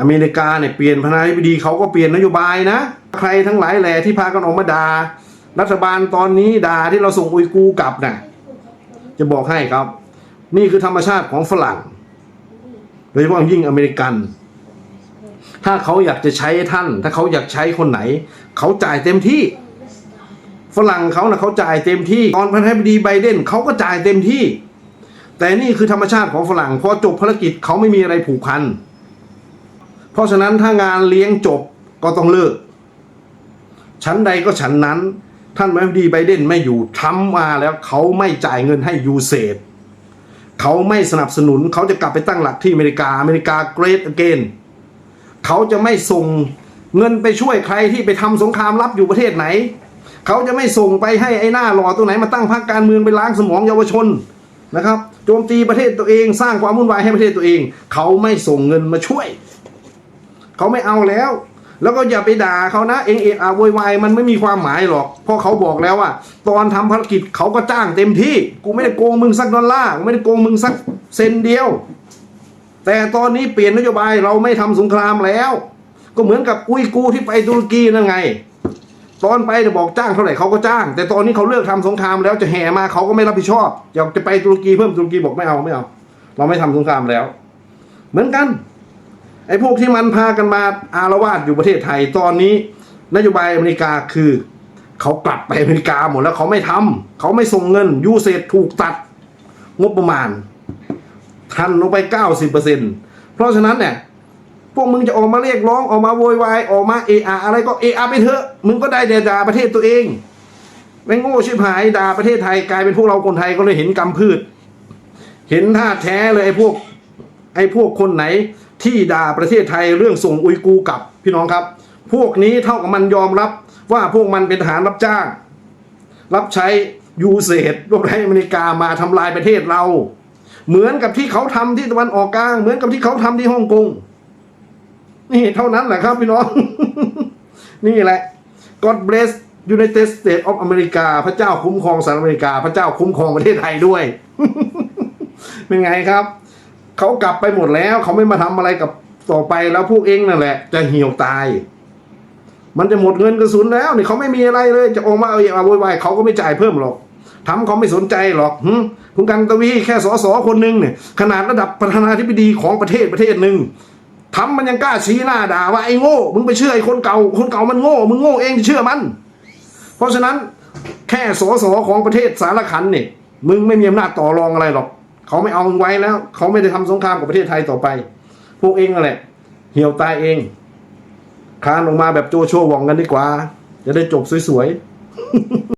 อเมริกาเนี่ยเปลี่ยนประธานาธิบดีเขาก็เปลี่ยนนโยบายนะ ใครทั้งหลายแหล่ที่พากันออกมาด่ารัฐบาลตอนนี้ด่าที่เราส่งอุยกูร์กลับน่ะจะบอกให้ครับ นี่คือธรรมชาติของฝรั่งโดยเฉพาะยิ่งอเมริกัน ถ้าเขาอยากจะใช้ท่าน ถ้าเขาอยากใช้คนไหน เขาจ่ายเต็มที่ ฝรั่งเขานะเขาจ่ายเต็มที่ ตอนประธานาธิบดีไบเดนเขาก็จ่ายเต็มที่ แต่นี่คือธรรมชาติของฝรั่งพอจบภารกิจเขาไม่มีอะไรผูกพัน เพราะฉะนั้นถ้างานเลี้ยงจบก็ต้องเลิก ชั้นใดก็ชั้นนั้น ท่านประธาดีไบเดนไม่อยู่ทรัมาแล้วเขาไม่จ่ายเงินให้ยูเซดเขาไม่สนับสนุนเขาจะกลับไปตั้งหลักที่อเมริกา อเมริกาเกรดอเกนเขาจะไม่ส่งเงินไปช่วยใครที่ไปทำสงครามลับอยู่ประเทศไหน เขาจะไม่ส่งไปให้ไอ้หน้าหล่อตัวไหนมาตั้งพรรคการเมืองไปล้างสมองเยาวชนนะครับ โจมตีประเทศตัวเองสร้างความวุ่นวายให้ประเทศตัวเอง เขาไม่ส่งเงินมาช่วย เขาไม่เอาแล้ว แล้วก็อย่าไปด่าเขานะเองเอะอะโวยวายมันไม่มีความหมายหรอกเพราะเขาบอกแล้วว่า ตอนทำภารกิจเขาก็จ้างเต็มที่ กูไม่ได้โกงมึงสักดอลลาร์กูไม่ได้โกงมึงสักเซนเดียว แต่ตอนนี้เปลี่ยนนโยบายเราไม่ทำสงครามแล้ว ก็เหมือนกับอุ้ยกูที่ไปตุรกีนั่นไงตอนไปจะบอกจ้างเท่าไหร่เขาก็จ้าง แต่ตอนนี้เขาเลิกทำสงครามแล้วจะแห่มาเขาก็ไม่รับผิดชอบอยากจะไปตุรกีเพิ่มตุรกีบอกไม่เอาไม่เอา เราไม่ทำสงครามแล้ว เหมือนกัน ไอ้พวกที่มันพากันมาอารวาสอยู่ประเทศไทยตอนนี้ นโยบายอเมริกาคือเขากลับไปอเมริกาหมดแล้วเขาไม่ทำเขาไม่ส่งเงินยูเซตถูกตัดงบประมาณ ทันลงไปเก้าสิบเปอร์เซ็นเพราะฉะนั้นเนี่ยพวกมึงจะออกมาเรียกร้องออกมาโวยวายออกมาเอะอะอะไรก็เอะอะไปเถอะ มึงก็ได้แต่ด่าประเทศตัวเองแม่งโง่ชิบหายด่าประเทศไทยกลายเป็นพวกเราคนไทยก็เลยเห็นกำพืช เห็นท่าแท้เลยไอ้พวก ไอ้พวกคนไหน ที่ด่าประเทศไทยเรื่องส่งอุยกูร์กลับพี่น้องครับ พวกนี้เท่ากับมันยอมรับว่าพวกมันเป็นทหารรับจ้าง รับใช้ยูเซตรวมให้อเมริกามาทำลายประเทศเรา เหมือนกับที่เขาทำที่ตะวันออกกลาง เหมือนกับที่เขาทำที่ฮ่องกงนี่เท่านั้นแหละครับพี่น้อง นี่แหละ God bless United States of America พระเจ้าคุ้มครองสหรัฐอเมริกา พระเจ้าคุ้มครองประเทศไทยด้วย เป็นไงครับ เขากลับไปหมดแล้ว เขาไม่มาทำอะไรกับต่อไปแล้วพวกเองนั่นแหละ จะเหี่ยวตาย มันจะหมดเงินกระสุนแล้วนี่เขาไม่มีอะไรเลย จะออกมาเอาเอาโวยวายเขาก็ไม่จ่ายเพิ่มหรอกทำเขาไม่สนใจหรอกหึคุณกันตวีแค่สอสอคนหนึ่งเนี่ยขนาดระดับประธานาธิบดีของประเทศประเทศหนึ่งทำมันยังกล้าชี้หน้าด่าว่าไอ้โง่ มึงไปเชื่อไอ้คนเก่า คนเก่ามันโง่ มึงโง่เองที่เชื่อมัน เพราะฉะนั้นแค่สอสอของประเทศสารขันเนี่ยมึงไม่มีอำนาจต่อรองอะไรหรอก เขาไม่เอามึงไว้แล้ว เขาไม่ได้ทำสงครามกับประเทศไทยต่อไป พวกเองนั่นแหละ เหี่ยวตายเองคานออกมาแบบโจโฉว่องกันดีกว่า จะได้จบสวยๆ